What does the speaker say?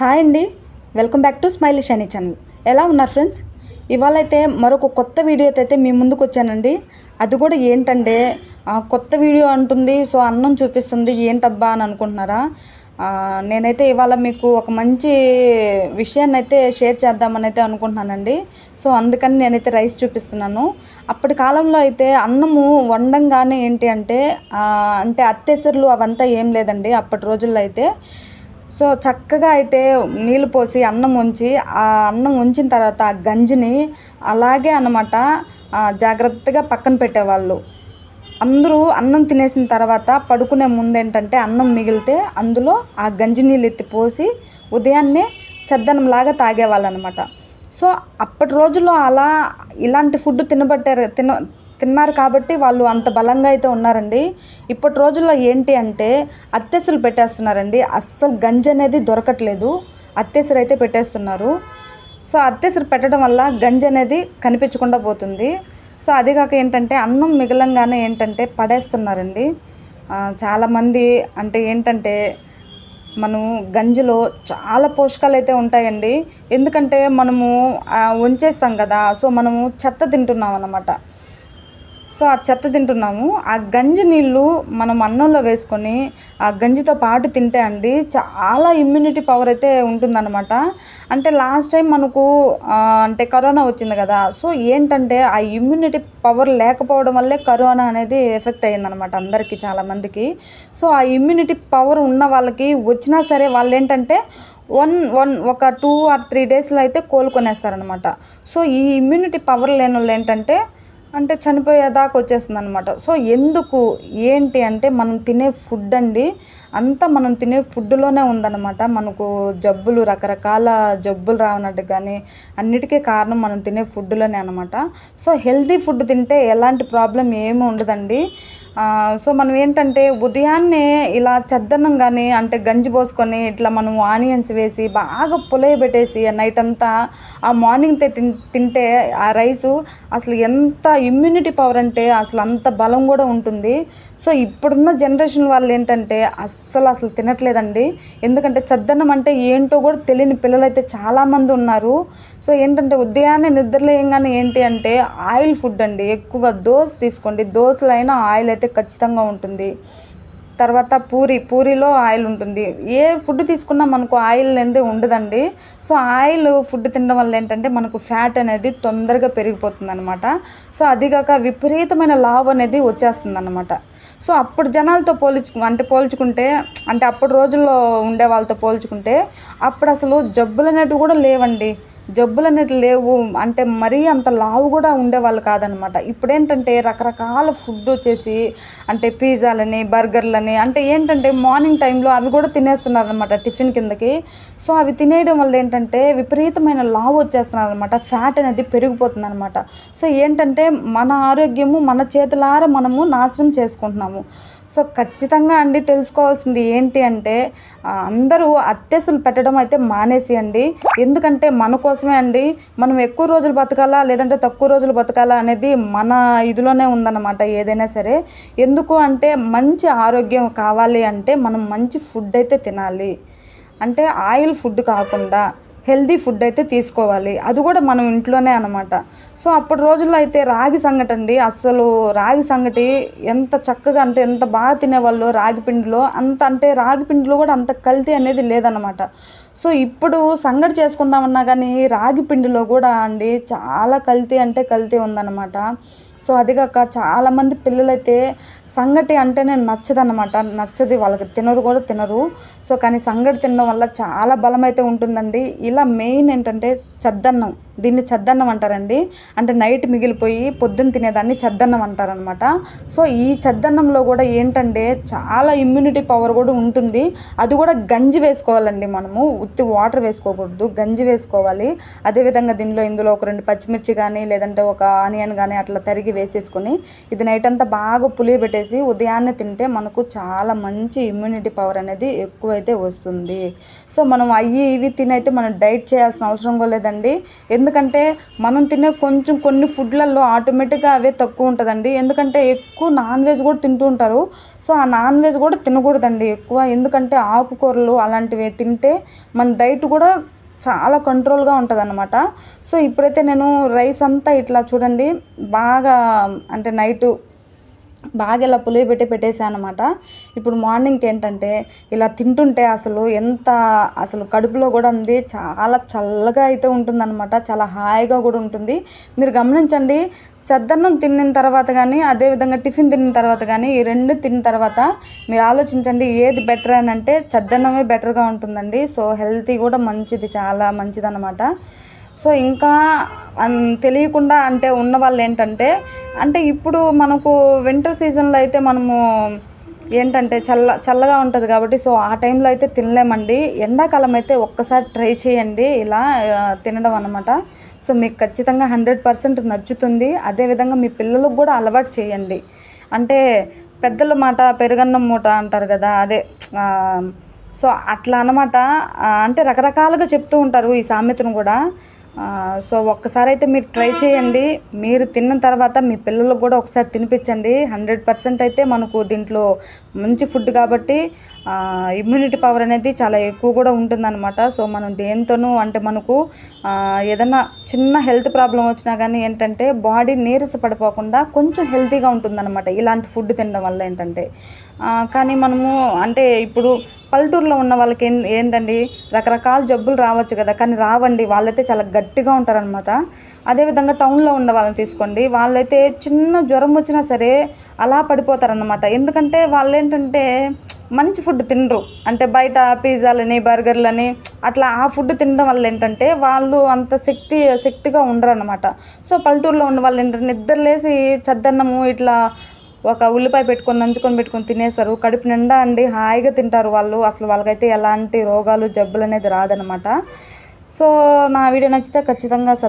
Hi అండి. Welcome back to Smiley Shiny channel. ఎలా ఉన్నారు ఫ్రెండ్స్? ఇవాళ అయితే మరొక కొత్త వీడియోతో అయితే మీ ముందుకు వచ్చానండి. అది కూడా ఏంటంటే కొత్త వీడియో అంటుంది సో అన్నం చూపిస్తుంది ఏంటబ్బా అని అనుకుంటున్నారా? నేనైతే ఇవాళ మీకు ఒక మంచి విషయాన్ని అయితే షేర్ చేద్దామని అయితే అనుకుంటున్నానండి. సో అందుకని నేనైతే రైస్ చూపిస్తున్నాను. అప్పటి కాలంలో అయితే అన్నము వండంగానే ఏంటి అంటే అంటే అత్తెసరులు అవంతా ఏం లేదండి. అప్పటి రోజుల్లో అయితే సో చక్కగా అయితే నీళ్ళు పోసి అన్నం ఉంచి ఆ అన్నం ఉంచిన తర్వాత ఆ గంజిని అలాగే అన్నమాట జాగ్రత్తగా పక్కన పెట్టేవాళ్ళు. అందరూ అన్నం తినేసిన తర్వాత పడుకునే ముందు ఏంటంటే అన్నం మిగిలితే అందులో ఆ గంజి నీళ్ళు ఎత్తి పోసి ఉదయాన్నే చద్దనంలాగా తాగేవాళ్ళు అనమాట సో అప్పటి రోజుల్లో అలా ఇలాంటి ఫుడ్ తినబట్టారు తిన తిన్నారు కాబట్టి వాళ్ళు అంత బలంగా అయితే ఉన్నారండి. ఇప్పటి రోజుల్లో ఏంటి అంటే అత్తెసలు పెట్టేస్తున్నారండి. అస్సలు గంజి అనేది దొరకట్లేదు. అత్తెసరు అయితే పెట్టేస్తున్నారు. సో అత్తెసరు పెట్టడం వల్ల గంజి అనేది కనిపించకుండా పోతుంది. సో అది కాక ఏంటంటే అన్నం మిగలంగానే ఏంటంటే పడేస్తున్నారండి. చాలామంది అంటే ఏంటంటే మనం గంజిలో చాలా పోషకాలు అయితే ఉంటాయండి. ఎందుకంటే మనము ఉంచేస్తాం కదా. సో మనము చెత్త తింటున్నాం అన్నమాట సో ఆ చెత్త తింటున్నాము. ఆ గంజి నీళ్ళు మనం అన్నంలో వేసుకొని ఆ గంజితో పాటు తింటే అండి చాలా ఇమ్యూనిటీ పవర్ అయితే ఉంటుందన్నమాట. అంటే లాస్ట్ టైం మనకు అంటే కరోనా వచ్చింది కదా సో ఏంటంటే ఆ ఇమ్యూనిటీ పవర్ లేకపోవడం వల్లే కరోనా అనేది ఎఫెక్ట్ అయ్యిందనమాట అందరికీ చాలామందికి సో ఆ ఇమ్యూనిటీ పవర్ ఉన్న వాళ్ళకి వచ్చినా సరే వాళ్ళు ఏంటంటే వన్ వన్ ఒక టూ ఆర్ త్రీ డేస్లో అయితే కోలుకొనేస్తారనమాట సో ఈ ఇమ్యూనిటీ పవర్ లేని వాళ్ళు ఏంటంటే అంటే చనిపోయేదాకా వచ్చేస్తుంది అనమాట సో ఎందుకు? ఏంటి అంటే మనం తినే ఫుడ్ అండి అంతా మనం తినే ఫుడ్లోనే ఉందన్నమాట. మనకు జబ్బులు రకరకాల జబ్బులు రావనట్టు కానీ అన్నిటికీ కారణం మనం తినే ఫుడ్లోనే అనమాట సో హెల్తీ ఫుడ్ తింటే ఎలాంటి ప్రాబ్లం ఏమీ ఉండదండి. సో మనం ఏంటంటే ఉదయాన్నే ఇలా చద్దన్నం కానీ అంటే గంజి పోసుకొని ఇట్లా మనం ఆనియన్స్ వేసి బాగా పులయబెట్టేసి నైట్ అంతా ఆ మార్నింగ్ తిన్ తింటే ఆ రైసు అసలు ఎంత ఇమ్యూనిటీ పవర్ అంటే అసలు అంత బలం కూడా ఉంటుంది. సో ఇప్పుడున్న జనరేషన్ వాళ్ళు ఏంటంటే అస్సలు అసలు తినట్లేదండి. ఎందుకంటే చద్దన్నం అంటే ఏంటో కూడా తెలియని పిల్లలు అయితే చాలామంది ఉన్నారు. సో ఏంటంటే ఉదయాన్నే నిద్రలేయంగానే ఏంటి అంటే ఆయిల్ ఫుడ్ అండి. ఎక్కువగా దోశ తీసుకోండి. దోశలైనా ఆయిల్ అయితే ఖచ్చితంగా ఉంటుంది. తర్వాత పూరి పూరిలో ఆయిల్ ఉంటుంది. ఏ ఫుడ్ తీసుకున్నా మనకు ఆయిల్ అనేది ఉండదండి. సో ఆయిల్ ఫుడ్ తినడం వల్ల ఏంటంటే మనకు ఫ్యాట్ అనేది తొందరగా పెరిగిపోతుంది అనమాట సో అదిగాక విపరీతమైన లావ్ అనేది వచ్చేస్తుంది అనమాట సో అప్పుడు జనాలతో పోల్చుకు అంటే పోల్చుకుంటే అంటే అప్పుడు రోజుల్లో ఉండే వాళ్ళతో పోల్చుకుంటే అప్పుడు అసలు జబ్బులు అనేటివి కూడా లేవండి. జబ్బులు అనేవి లేవు అంటే మరీ అంత లావు కూడా ఉండేవాళ్ళు కాదనమాట. ఇప్పుడేంటంటే రకరకాల ఫుడ్ వచ్చేసి అంటే పిజ్జాలని బర్గర్లని అంటే ఏంటంటే మార్నింగ్ టైంలో అవి కూడా తినేస్తున్నారు అనమాట టిఫిన్ కిందకి. సో అవి తినేయడం వల్ల ఏంటంటే విపరీతమైన లావు వచ్చేస్తున్నారనమాట. ఫ్యాట్ అనేది పెరిగిపోతుందనమాట. సో ఏంటంటే మన ఆరోగ్యము మన చేతులారా మనము నాశనం చేసుకుంటున్నాము. సో ఖచ్చితంగా అండి తెలుసుకోవాల్సింది ఏంటి అంటే అందరూ అత్తెసలు పెట్టడం అయితే మానేసి అండి. ఎందుకంటే మన కోసమే అండి. మనం ఎక్కువ రోజులు బతకాలా లేదంటే తక్కువ రోజులు బతకాలా అనేది మన ఇదిలోనే ఉందన్నమాట ఏదైనా సరే. ఎందుకు అంటే మంచి ఆరోగ్యం కావాలి అంటే మనం మంచి ఫుడ్ అయితే తినాలి. అంటే ఆయిల్ ఫుడ్ కాకుండా హెల్దీ ఫుడ్ అయితే తీసుకోవాలి. అది కూడా మనం ఇంట్లోనే అనమాట సో అప్పటి రోజుల్లో అయితే రాగి సంగటి అండి. అస్సలు రాగి సంగటి ఎంత చక్కగా అంటే ఎంత బాగా తినేవాళ్ళు రాగి పిండిలో అంత అంటే రాగి పిండిలో కూడా అంత కల్తీ అనేది లేదనమాట సో ఇప్పుడు సంగటి చేసుకుందామన్నా కానీ రాగి పిండిలో కూడా అండి చాలా కల్తీ అంటే కల్తీ ఉందన్నమాట. సో అదిగాక చాలామంది పిల్లలైతే సంగటి అంటేనే నచ్చదన్నమాట. నచ్చది వాళ్ళకి తినరు కూడా తినరు. సో కానీ సంగటి తినడం వల్ల చాలా బలం అయితే ఉంటుందండి. ఇలా మెయిన్ ఏంటంటే చద్దన్నం. దీన్ని చద్దన్నం అంటారండి. అంటే నైట్ మిగిలిపోయి పొద్దున్న తినేదాన్ని చద్దన్నం అంటారనమాట సో ఈ చద్దన్నంలో కూడా ఏంటంటే చాలా ఇమ్యూనిటీ పవర్ కూడా ఉంటుంది. అది కూడా గంజి వేసుకోవాలండి మనము. ఉత్తి వాటర్ వేసుకోకూడదు. గంజి వేసుకోవాలి. అదేవిధంగా దీనిలో ఇందులో ఒక రెండు పచ్చిమిర్చి కానీ లేదంటే ఒక ఆనియన్ కానీ అట్లా తరిగి వేసేసుకొని ఇది నైట్ అంతా బాగా పులియబెట్టేసి ఉదయాన్నే తింటే మనకు చాలా మంచి ఇమ్యూనిటీ పవర్ అనేది ఎక్కువైతే వస్తుంది. సో మనం అవి ఇవి తినైతే మనం డైట్ చేయాల్సిన అవసరం కూడా లేదండి. ఎందుకు ఎందుకంటే మనం తినే కొంచెం కొన్ని ఫుడ్లలో ఆటోమేటిక్గా అవే తక్కువ ఉంటుందండి. ఎందుకంటే ఎక్కువ నాన్ వెజ్ కూడా తింటూ ఉంటారు. సో ఆ నాన్ వెజ్ కూడా తినకూడదండి ఎక్కువ. ఎందుకంటే ఆకుకూరలు అలాంటివి తింటే మన డైట్ కూడా చాలా కంట్రోల్గా ఉంటుంది అనమాట సో ఇప్పుడైతే నేను రైస్ అంతా ఇట్లా చూడండి. బాగా అంటే నైటు బాగా ఇలా పులియబెట్టి పెట్టేసాను అనమాట ఇప్పుడు మార్నింగ్కి ఏంటంటే ఇలా తింటుంటే అసలు ఎంత అసలు కడుపులో కూడా ఉంది చాలా చల్లగా అయితే ఉంటుందన్నమాట చాలా హాయిగా కూడా ఉంటుంది. మీరు గమనించండి చద్దన్నం తిన్న తర్వాత కానీ అదేవిధంగా టిఫిన్ తిన్న తర్వాత కానీ ఈ రెండు తిన్న తర్వాత మీరు ఆలోచించండి ఏది బెటర్ అని అంటే చద్దన్నమే బెటర్గా ఉంటుందండి. సో హెల్తీ కూడా మంచిది చాలా మంచిదన్నమాట. సో ఇంకా తెలియకుండా అంటే ఉన్న వాళ్ళు ఏంటంటే అంటే ఇప్పుడు మనకు వింటర్ సీజన్లో అయితే మనము ఏంటంటే చల్ల చల్లగా ఉంటుంది కాబట్టి సో ఆ టైంలో అయితే తినలేమండి. ఎండాకాలం అయితే ఒక్కసారి ట్రై చేయండి. ఇలా తినడం అనమాట సో మీకు ఖచ్చితంగా హండ్రెడ్ పర్సెంట్ నచ్చుతుంది. అదేవిధంగా మీ పిల్లలకు కూడా అలవాటు చేయండి. అంటే పెద్దల మాట పెరుగన్నం మూట అంటారు కదా అదే సో అట్లా అనమాట అంటే రకరకాలుగా చెప్తూ ఉంటారు ఈ సామెతను కూడా. సో ఒక్కసారి అయితే మీరు ట్రై చేయండి. మీరు తిన్న తర్వాత మీ పిల్లలకు కూడా ఒకసారి తినిపించండి. హండ్రెడ్ పర్సెంట్ అయితే మనకు దీంట్లో మంచి ఫుడ్ కాబట్టి ఇమ్యూనిటీ పవర్ అనేది చాలా ఎక్కువ కూడా ఉంటుందన్నమాట. సో మనం దేంతోనూ అంటే మనకు ఏదన్నా చిన్న హెల్త్ ప్రాబ్లం వచ్చినా కానీ ఏంటంటే బాడీ నీరస పడిపోకుండా కొంచెం హెల్తీగా ఉంటుందన్నమాట. ఇలాంటి ఫుడ్ తినడం వల్ల ఏంటంటే. కానీ మనము అంటే ఇప్పుడు పల్లెటూరులో ఉన్న వాళ్ళకి ఏం ఏంటండి రకరకాల జబ్బులు రావచ్చు కదా. కానీ రావండి. వాళ్ళైతే చాలా గట్టిగా ఉంటారనమాట అదేవిధంగా టౌన్లో ఉన్న వాళ్ళని తీసుకోండి. వాళ్ళైతే చిన్న జ్వరం వచ్చినా సరే అలా పడిపోతారనమాట ఎందుకంటే వాళ్ళు ఏంటంటే మంచి ఫుడ్ తినరు. అంటే బయట పిజ్జాలని బర్గర్లని అట్లా ఆ ఫుడ్ తినడం వల్ల ఏంటంటే వాళ్ళు అంత శక్తి శక్తిగా ఉండరు అనమాట సో పల్లెటూరులో ఉన్న వాళ్ళు ఏంటంటే నిద్రలేసి చద్దన్నము ఇట్లా ఒక ఉల్లిపాయ పెట్టుకొని నంచుకొని పెట్టుకొని తినేస్తారు. కడుపు నిండా అండి హాయిగా తింటారు వాళ్ళు. అసలు వాళ్ళకైతే ఎలాంటి రోగాలు జబ్బులు అనేది రాదనమాట సో నా వీడియో నచ్చితే ఖచ్చితంగా సబ్స్క్రైబ్